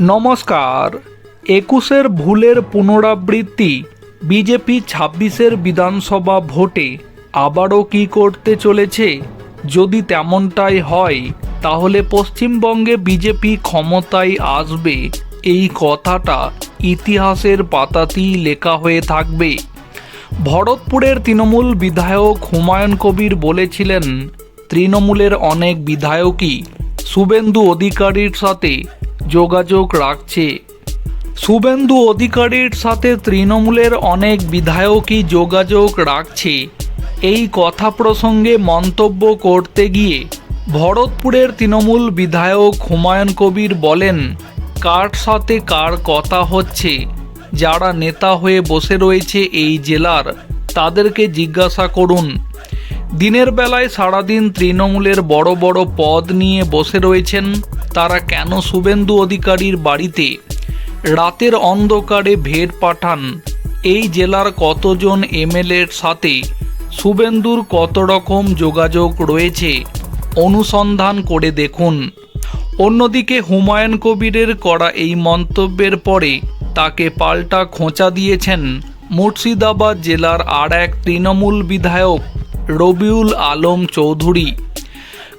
নমস্কার। একুশের ভুলের পুনরাবৃত্তি, বিজেপি ছাব্বিশের বিধানসভা ভোটে আবারও কি করতে চলেছে? যদি তেমনটাই হয়, তাহলে পশ্চিমবঙ্গে বিজেপি ক্ষমতায় আসবে, এই কথাটা ইতিহাসের পাতাতেই লেখা হয়ে থাকবে। ভরতপুরের তৃণমূল বিধায়ক হুমায়ুন কবির বলেছিলেন, তৃণমূলের অনেক বিধায়কই শুভেন্দু অধিকারীর সাথে যোগাযোগ রাখছে। শুভেন্দু অধিকারীর সাথে তৃণমূলের অনেক বিধায়কই যোগাযোগ রাখছে। এই কথা প্রসঙ্গে মন্তব্য করতে গিয়ে ভরতপুরের তৃণমূল বিধায়ক হুমায়ুন কবির বলেন, কার সাথে কার কথা হচ্ছে? যারা নেতা হয়ে বসে রয়েছে এই জেলার, তাদেরকে জিজ্ঞাসা করুন। দিনের বেলায় সারাদিন তৃণমূলের বড় বড় পদ নিয়ে বসে রয়েছেন তারা কেন শুভেন্দু অধিকারীর বাড়িতে? রাতের অন্ধকারে ভেট পাঠান। এই জেলার কতজন এমএলএর সাথে? শুভেন্দুর কত রকম যোগাযোগ রয়েছে? অনুসন্ধান করে দেখুন। অন্যদিকে হুমায়ুন কবিরের করা এই মন্তব্যের পরে তাকে পাল্টা খোঁচা দিয়েছেন মুর্শিদাবাদ জেলার আর এক তৃণমূল বিধায়ক রবিউল আলম চৌধুরী।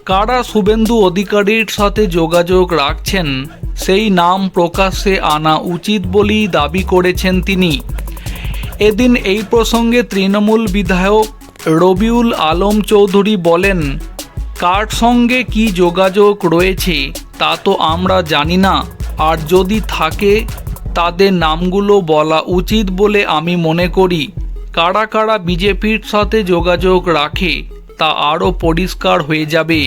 কারা শুভেন্দু অধিকারীর সাথে যোগাযোগ রাখছেন? সেই নাম প্রকাশ্যে আনা উচিত বলেই দাবি করেছেন তিনি। এদিন এই প্রসঙ্গে তৃণমূল বিধায়ক রবিউল আলম চৌধুরী বলেন, কার সঙ্গে কি যোগাযোগ রয়েছে তা তো আমরা জানি না। আর যদি থাকে, তাদের নামগুলো বলা উচিত বলে আমি মনে করি। কারা কারা বিজেপির সাথে যোগাযোগ রাখে তা আরও পরিষ্কার হয়ে যাবে।